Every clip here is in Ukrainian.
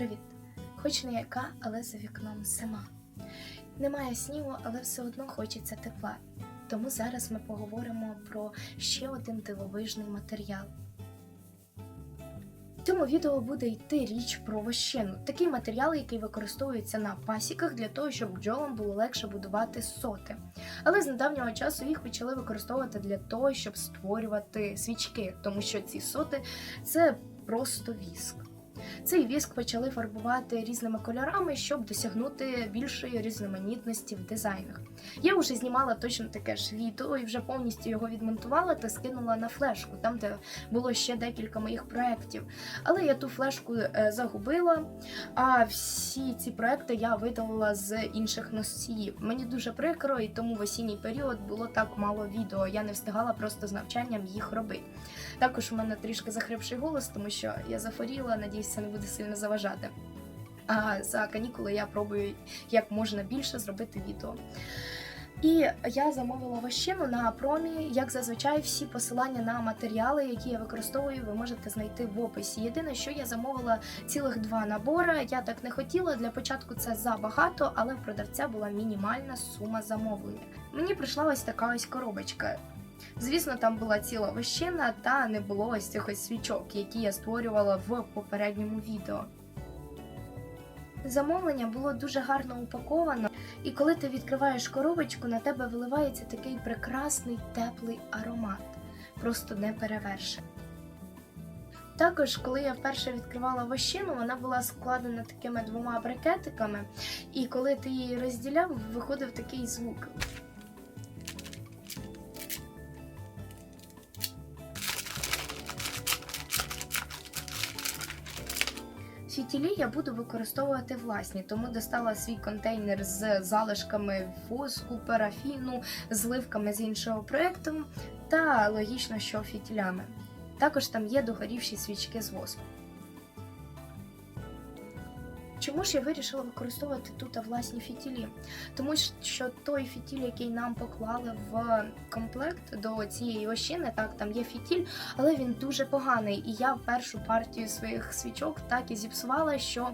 Привіт! Хоч не яка, але за вікном зима. Немає снігу, але все одно хочеться тепла. Тому зараз ми поговоримо про ще один дивовижний матеріал. В цьому відео буде йти річ про вощину, такий матеріал, який використовується на пасіках для того, щоб бджолам було легше будувати соти. Але з недавнього часу їх почали використовувати для того, щоб створювати свічки, тому що ці соти це просто віск. Цей віск почали фарбувати різними кольорами, щоб досягнути більшої різноманітності в дизайнах. Я вже знімала точно таке ж відео і вже повністю його відмонтувала та скинула на флешку, там де було ще декілька моїх проєктів. Але я ту флешку е, загубила, а всі ці проекти я видалила з інших носіїв. Мені дуже прикро, і тому в осінній період було так мало відео. Я не встигала просто з навчанням їх робити. Також у мене трішки захрипший голос, тому що я захворіла, надіюсь, це не буде сильно заважати. А за канікули я пробую як можна більше зробити відео. І я замовила вощину на промі. Як зазвичай, всі посилання на матеріали, які я використовую, ви можете знайти в описі. Єдине, що я замовила цілих два набори. Я так не хотіла. Для початку це забагато, але в продавця була мінімальна сума замовлення. Мені прийшла ось така ось коробочка. Звісно, там була ціла вощина, та не було ось цих ось свічок, які я створювала в попередньому відео. Замовлення було дуже гарно упаковано, і коли ти відкриваєш коробочку, на тебе виливається такий прекрасний теплий аромат, просто не перевершений. Також, коли я вперше відкривала вощину, вона була складена такими двома брикетиками, і коли ти її розділяв, виходив такий звук. Фітілі я буду використовувати власні, тому достала свій контейнер з залишками воску, парафіну, зливками з іншого проєкту та логічно, що фітілями. Також там є догорівші свічки з воску. Чому ж я вирішила використовувати тут власні фітілі? Тому що той фітіль, який нам поклали в комплект до цієї ощини, так там є фітіль, але він дуже поганий. І я першу партію своїх свічок так і зіпсувала, що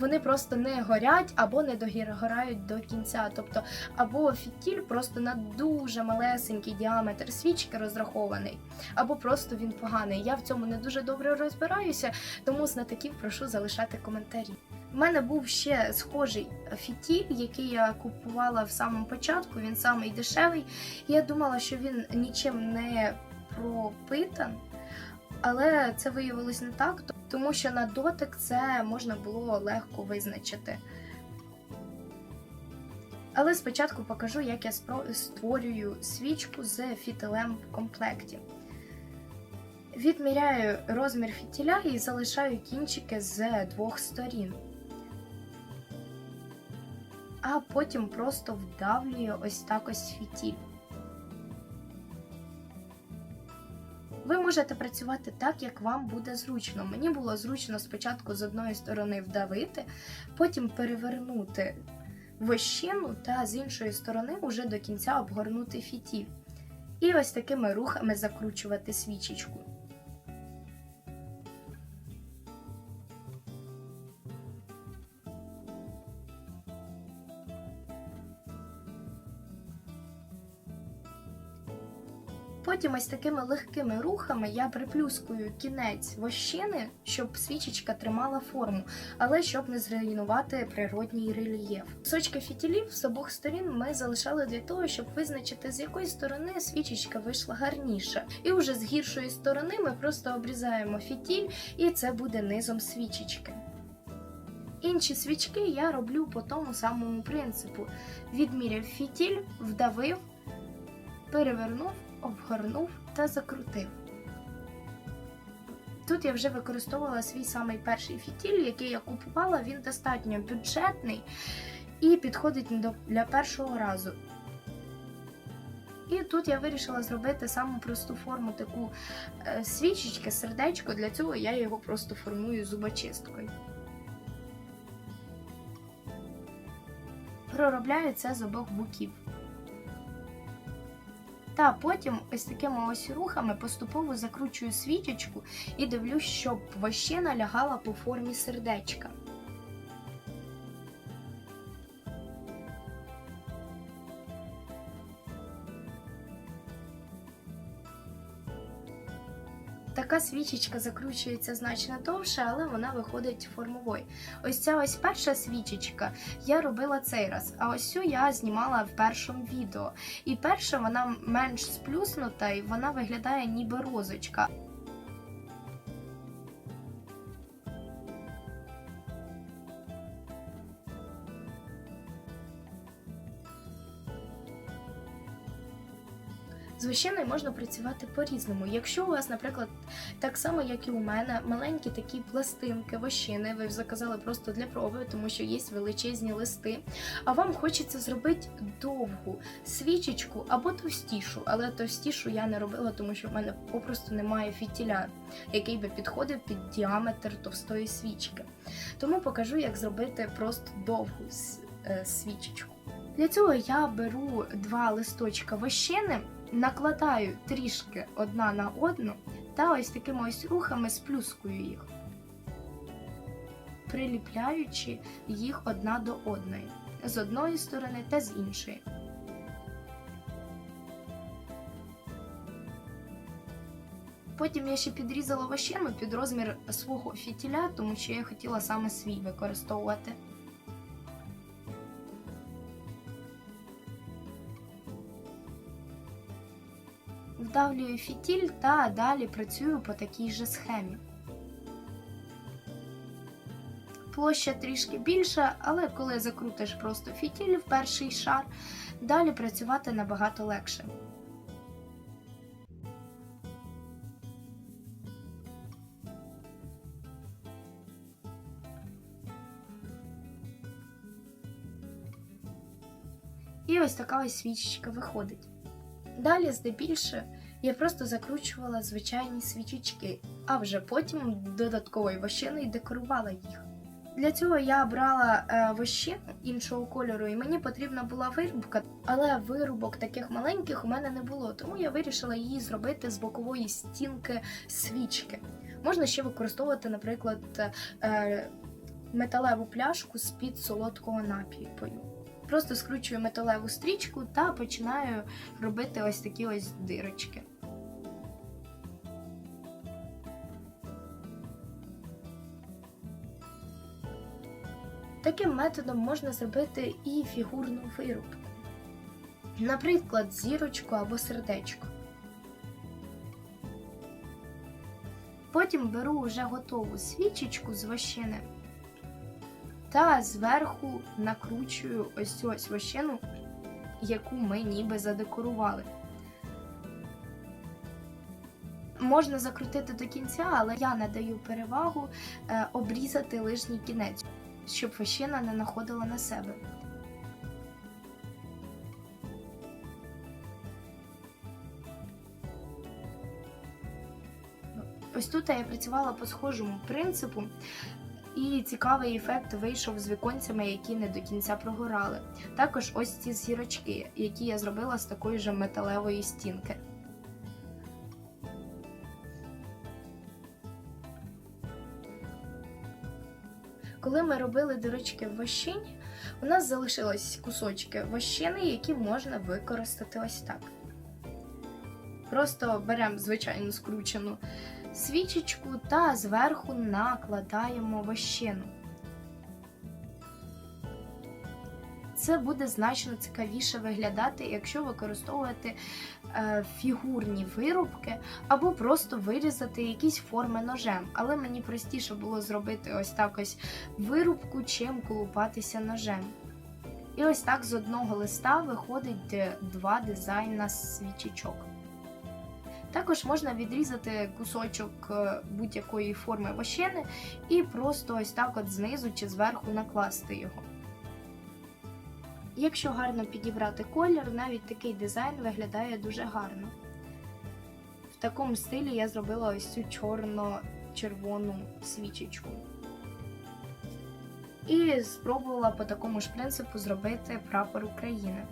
вони просто не горять або не догорають до кінця. Тобто, або фітіль просто на дуже малесенький діаметр свічки розрахований, або просто він поганий. Я в цьому не дуже добре розбираюся, тому знатоків прошу залишати коментарі. У мене був ще схожий фітіль, який я купувала в самому початку. Він самий дешевий. Я думала, що він нічим не пропитан, але це виявилось не так, тому що на дотик це можна було легко визначити. Але спочатку покажу, як я створюю свічку з фітилем в комплекті. Відміряю розмір фітіля і залишаю кінчики з двох сторін а потім просто вдавлюю ось так ось фітіль. Ви можете працювати так, як вам буде зручно. Мені було зручно спочатку з одної сторони вдавити, потім перевернути вощину та з іншої сторони уже до кінця обгорнути фітіль. І ось такими рухами закручувати свічечку. Потім ось такими легкими рухами я приплюскую кінець вощини, щоб свічечка тримала форму, але щоб не зруйнувати природній рельєф. Сочки фітілів з обох сторін ми залишали для того, щоб визначити, з якої сторони свічечка вийшла гарніше. І вже з гіршої сторони ми просто обрізаємо фітіль, і це буде низом свічечки. Інші свічки я роблю по тому самому принципу: відміряв фітіль, вдавив, перевернув обгорнув та закрутив. Тут я вже використовувала свій самий перший фітіль, який я купувала, він достатньо бюджетний і підходить для першого разу. І тут я вирішила зробити саму просту форму таку е, свічечки, сердечко, для цього я його просто формую зубочисткою. Проробляю це з обох боків. Та потім ось такими ось рухами поступово закручую свічечку і дивлюсь, щоб вощина лягала по формі сердечка. Така свічечка закручується значно довше, але вона виходить формовою. Ось ця ось перша свічечка я робила цей раз, а ось цю я знімала в першому відео. І перша вона менш сплюснута, і вона виглядає ніби розочка. З вощиною можна працювати по-різному. Якщо у вас, наприклад, так само, як і у мене, маленькі такі пластинки, вощини, ви заказали просто для проби, тому що є величезні листи. А вам хочеться зробити довгу свічечку або товстішу, але товстішу я не робила, тому що в мене попросту немає фітіля, який би підходив під діаметр товстої свічки. Тому покажу, як зробити просто довгу е, свічечку. Для цього я беру два листочка вощини, накладаю трішки одна на одну та ось такими ось рухами сплюскую їх, приліпляючи їх одна до одної з одної сторони та з іншої. Потім я ще підрізала вощину під розмір свого фітіля, тому що я хотіла саме свій використовувати. Вдавлюю фітіль та далі працюю по такій же схемі. Площа трішки більша, але коли закрутиш просто фітіль в перший шар, далі працювати набагато легше. І ось така ось свічечка виходить. Далі, здебільше, я просто закручувала звичайні свічечки, а вже потім додатковою вощиною декорувала їх. Для цього я брала е, вощину іншого кольору, і мені потрібна була вирубка, але вирубок таких маленьких у мене не було, тому я вирішила її зробити з бокової стінки свічки. Можна ще використовувати, наприклад, е, металеву пляшку з-під солодкого напою. Просто скручую металеву стрічку та починаю робити ось такі ось дирочки. Таким методом можна зробити і фігурну вирубку. Наприклад, зірочку або сердечко. Потім беру вже готову свічечку з вощини та зверху накручую ось цю ось вощину, яку ми ніби задекорували. Можна закрутити до кінця, але я надаю перевагу е, обрізати лишній кінець, щоб вощина не находила на себе. Ось тут я працювала по схожому принципу. І цікавий ефект вийшов з віконцями, які не до кінця прогорали. Також ось ці зірочки, які я зробила з такої ж металевої стінки. Коли ми робили дирочки в вощині, у нас залишились кусочки вощини, які можна використати ось так. Просто беремо звичайну скручену свічечку та зверху накладаємо вощину. Це буде значно цікавіше виглядати, якщо використовувати е, фігурні вирубки або просто вирізати якісь форми ножем. Але мені простіше було зробити ось так ось вирубку, чим колупатися ножем. І ось так з одного листа виходить е, два дизайна свічечок. Також можна відрізати кусочок е, будь-якої форми вощини і просто ось так от знизу чи зверху накласти його. Якщо гарно підібрати колір, навіть такий дизайн виглядає дуже гарно. В такому стилі я зробила ось цю чорно-червону свічечку. І спробувала по такому ж принципу зробити прапор України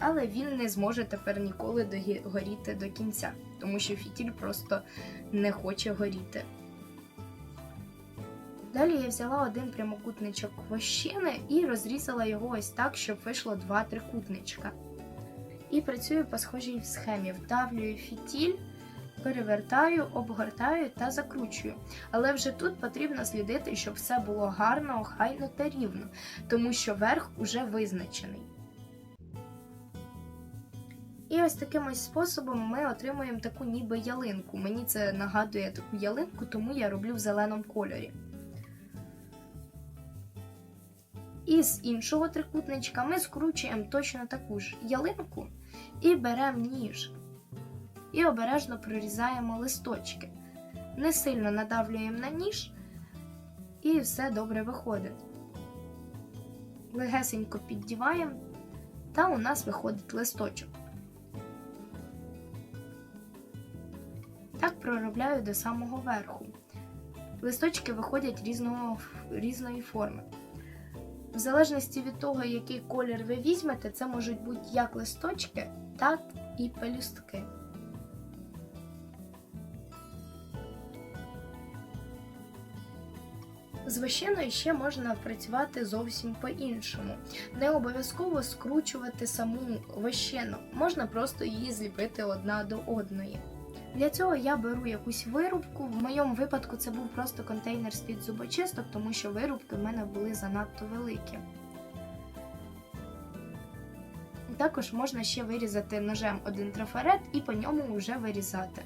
але він не зможе тепер ніколи догі- горіти до кінця, тому що фітіль просто не хоче горіти. Далі я взяла один прямокутничок вощини і розрізала його ось так, щоб вийшло два трикутничка. І працюю по схожій схемі. Вдавлюю фітіль перевертаю, обгортаю та закручую. Але вже тут потрібно слідити, щоб все було гарно, охайно та рівно, тому що верх уже визначений. І ось таким ось способом ми отримуємо таку ніби ялинку. Мені це нагадує таку ялинку, тому я роблю в зеленому кольорі. І з іншого трикутничка ми скручуємо точно таку ж ялинку і беремо ніж. І обережно прорізаємо листочки. Не сильно надавлюємо на ніж, і все добре виходить. Легесенько піддіваємо, та у нас виходить листочок. Так проробляю до самого верху. Листочки виходять різного, різної форми. В залежності від того, який колір ви візьмете, це можуть бути як листочки, так і пелюстки. З вощиною ще можна працювати зовсім по-іншому. Не обов'язково скручувати саму вощину, можна просто її зліпити одна до одної. Для цього я беру якусь вирубку. В моєму випадку це був просто контейнер з-під зубочисток, тому що вирубки в мене були занадто великі. Також можна ще вирізати ножем один трафарет і по ньому вже вирізати.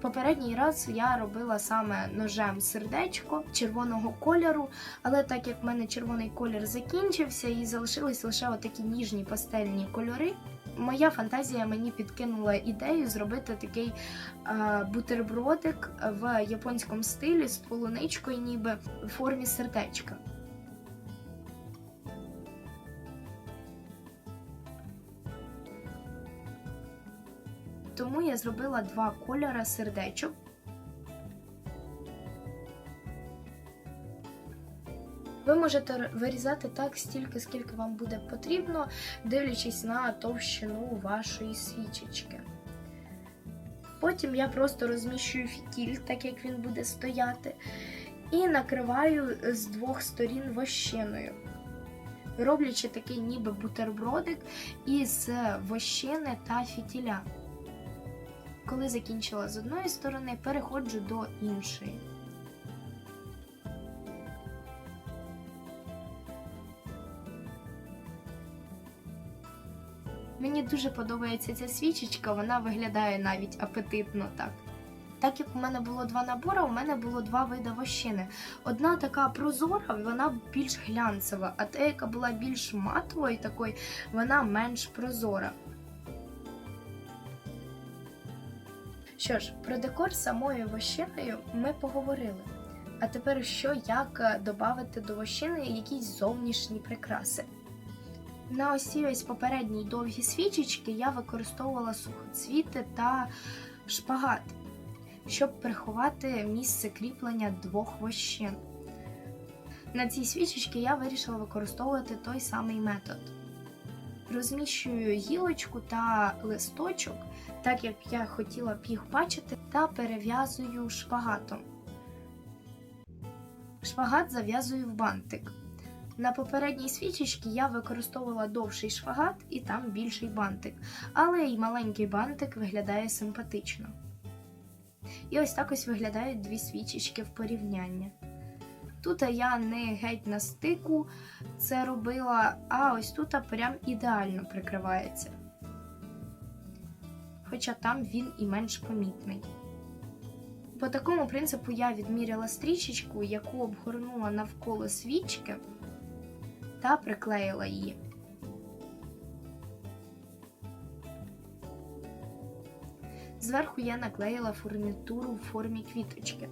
Попередній раз я робила саме ножем сердечко червоного кольору, але так як в мене червоний колір закінчився і залишились лише отакі ніжні пастельні кольори, моя фантазія мені підкинула ідею зробити такий е, бутербродик в японському стилі з полуничкою, ніби в формі сердечка. Тому я зробила два кольори сердечок. Ви можете вирізати так стільки, скільки вам буде потрібно, дивлячись на товщину вашої свічечки. Потім я просто розміщую фітіль, так як він буде стояти, і накриваю з двох сторін вощиною, роблячи такий ніби бутербродик із вощини та фітіля. Коли закінчила з одної сторони, переходжу до іншої. Мені дуже подобається ця свічечка, вона виглядає навіть апетитно так. Так як у мене було два набори, у мене було два види вощини. Одна така прозора, вона більш глянцева, а та, яка була більш матовою такою, вона менш прозора. Що ж, про декор самою вощиною ми поговорили. А тепер що, як додати до вощини якісь зовнішні прикраси? На осі ось попередній довгі свічечки я використовувала сухоцвіти та шпагат, щоб приховати місце кріплення двох вощин. На цій свічечці я вирішила використовувати той самий метод. Розміщую гілочку та листочок, так як я хотіла б їх бачити, та перев'язую шпагатом. Шпагат зав'язую в бантик. На попередній свічечці я використовувала довший шпагат і там більший бантик, але й маленький бантик виглядає симпатично. І ось так ось виглядають дві свічечки в порівнянні. Тут я не геть на стику це робила, а ось тут прям ідеально прикривається. Хоча там він і менш помітний. По такому принципу я відміряла стрічечку, яку обгорнула навколо свічки та приклеїла її. Зверху я наклеїла фурнітуру в формі квіточки.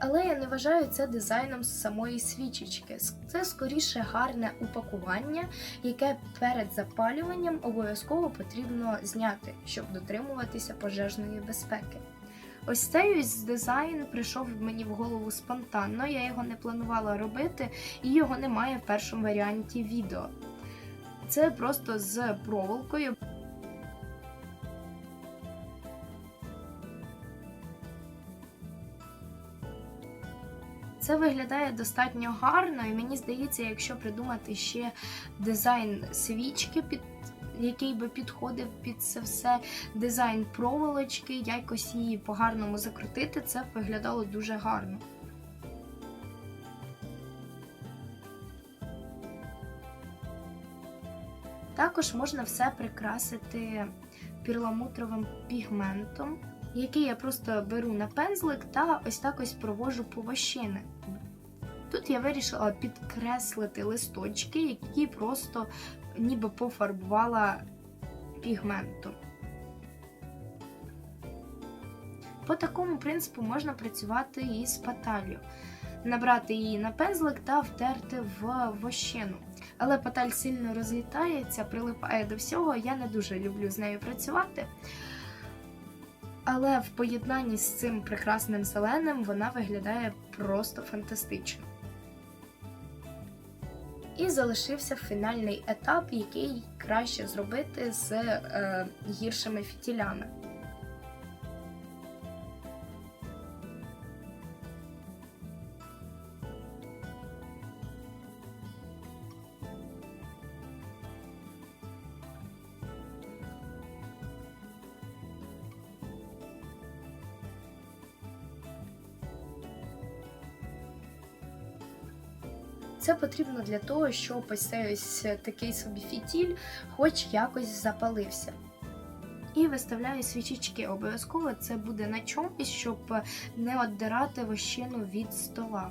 Але я не вважаю це дизайном з самої свічечки. Це скоріше гарне упакування, яке перед запалюванням обов'язково потрібно зняти, щоб дотримуватися пожежної безпеки. Ось цей ось дизайн прийшов мені в голову спонтанно, я його не планувала робити, і його немає в першому варіанті відео. Це просто з проволокою. Це виглядає достатньо гарно, і мені здається, якщо придумати ще дизайн свічки, під який би підходив під це все, дизайн проволочки, якось її по-гарному закрутити, це виглядало дуже гарно. Також можна все прикрасити перламутровим пігментом, який я просто беру на пензлик та ось так ось провожу по вощини. Тут я вирішила підкреслити листочки, які просто ніби пофарбувала пігментом. По такому принципу можна працювати і з паталью. Набрати її на пензлик та втерти в вощину. Але паталь сильно розлітається, прилипає до всього. Я не дуже люблю з нею працювати. Але в поєднанні з цим прекрасним зеленим вона виглядає просто фантастично. І залишився фінальний етап, який краще зробити з е, гіршими фітілями. Потрібно для того, щоб ось цей ось такий собі фітіль хоч якось запалився. І виставляю свічечки. Обов'язково це буде на чомусь, щоб не віддирати вощину від стола.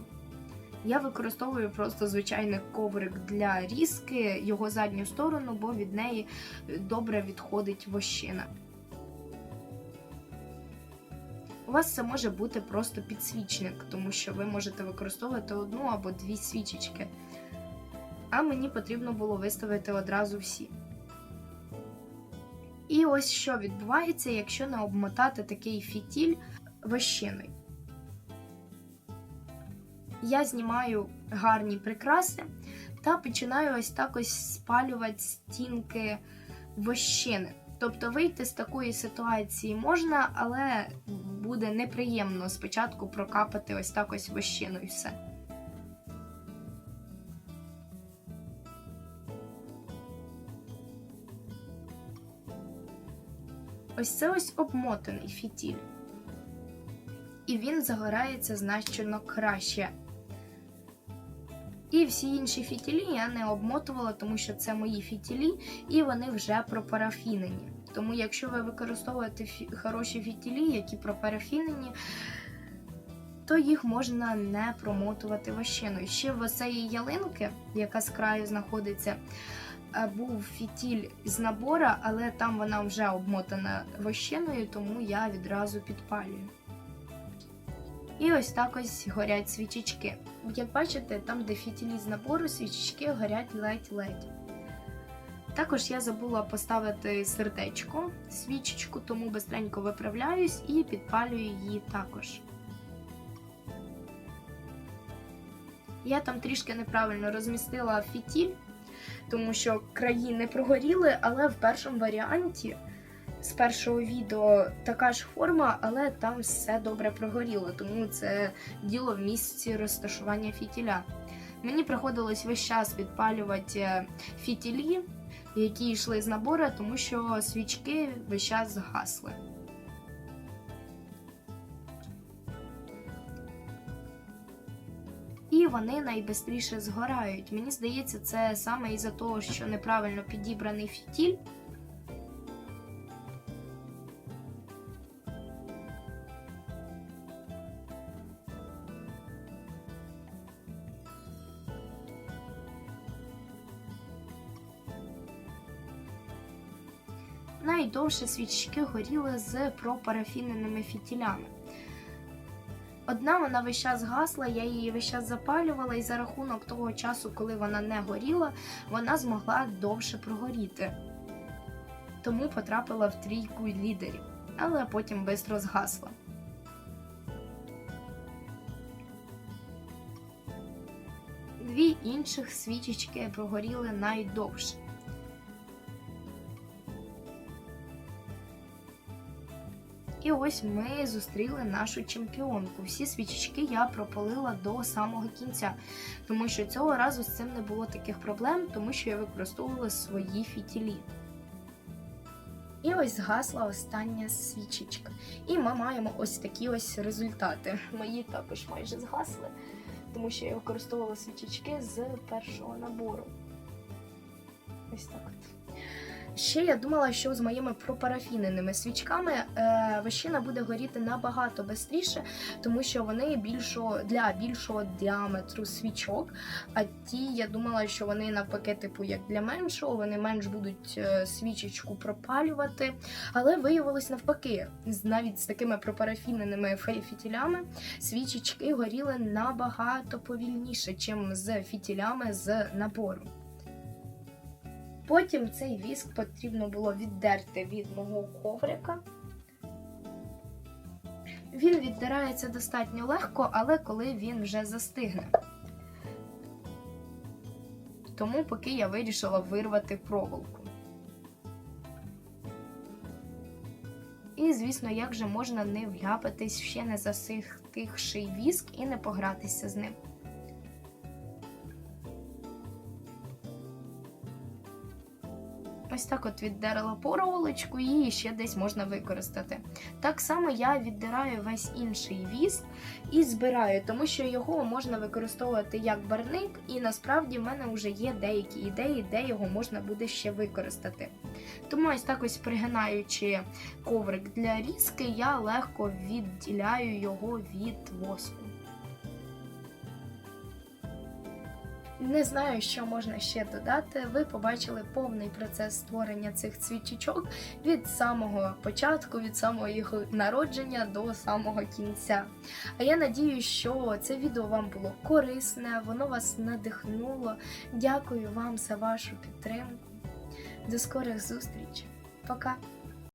Я використовую просто звичайний коврик для різки, його задню сторону, бо від неї добре відходить вощина. У вас це може бути просто підсвічник, тому що ви можете використовувати одну або дві свічечки. А мені потрібно було виставити одразу всі. І ось що відбувається, якщо не обмотати такий фітіль вощиною. Я знімаю гарні прикраси та починаю ось так ось спалювати стінки вощини. Тобто вийти з такої ситуації можна, але буде неприємно спочатку прокапати ось так ось вощину і все. Ось це ось обмотаний фітіль. І він загорається значно краще. І всі інші фітілі я не обмотувала, тому що це мої фітілі, і вони вже пропарафінені. Тому, якщо ви використовуєте хороші фітілі, які пропарафінені, то їх можна не промотувати вощиною. Ще в цієї ялинки, яка з краю знаходиться, був фітіль з набора, але там вона вже обмотана вощиною, тому я відразу підпалюю. І ось так ось горять свічечки. Як бачите, там, де фітілі з набору, свічечки горять ледь-ледь. Також я забула поставити сердечко, свічечку, тому бистренько виправляюсь і підпалюю її також. Я там трішки неправильно розмістила фітіль, тому що краї не прогоріли, але в першому варіанті з першого відео така ж форма, але там все добре прогоріло, тому це діло в місці розташування фітіля. Мені приходилось весь час підпалювати фітілі, які йшли з набору, тому що свічки весь час згасли. Вони найбистріше згорають. Мені здається, це саме із-за того, що неправильно підібраний фітіль. Найдовше свічки горіли з пропарафіненими фітілями. Одна вона весь час гасла, я її весь час запалювала, і за рахунок того часу, коли вона не горіла, вона змогла довше прогоріти. Тому потрапила в трійку лідерів, але потім швидко згасла. Дві інших свічечки прогоріли найдовше. І ось ми зустріли нашу чемпіонку. Всі свічечки я пропалила до самого кінця, тому що цього разу з цим не було таких проблем, тому що я використовувала свої фітілі. І ось згасла остання свічечка. І ми маємо ось такі ось результати. Мої також майже згасли, тому що я використовувала свічечки з першого набору. Ось так от. Ще я думала, що з моїми пропарафіненими свічками е, вощина буде горіти набагато швидше, тому що вони більшого для більшого діаметру свічок. А ті, я думала, що вони навпаки, типу, як для меншого, вони менш будуть е, свічечку пропалювати. Але виявилось навпаки, навіть з такими пропарафіненими фітілями свічечки горіли набагато повільніше, чим з фітілями з набору. Потім цей віск потрібно було віддерти від мого коврика. Він віддирається достатньо легко, але коли він вже застигне. Тому поки я вирішила вирвати проволоку. І, звісно, як же можна не вляпатись в ще не засихтихший віск і не погратися з ним. Ось так от віддерла проволочку, її ще десь можна використати. Так само я віддираю весь інший віск і збираю, тому що його можна використовувати як барник, і насправді в мене вже є деякі ідеї, де його можна буде ще використати. Тому ось так ось пригинаючи коврик для різки, я легко відділяю його від воску. Не знаю, що можна ще додати. Ви побачили повний процес створення цих цвічечок від самого початку, від самого їх народження до самого кінця. А я надію, що це відео вам було корисне, воно вас надихнуло. Дякую вам за вашу підтримку. До скорих зустрічей. Пока!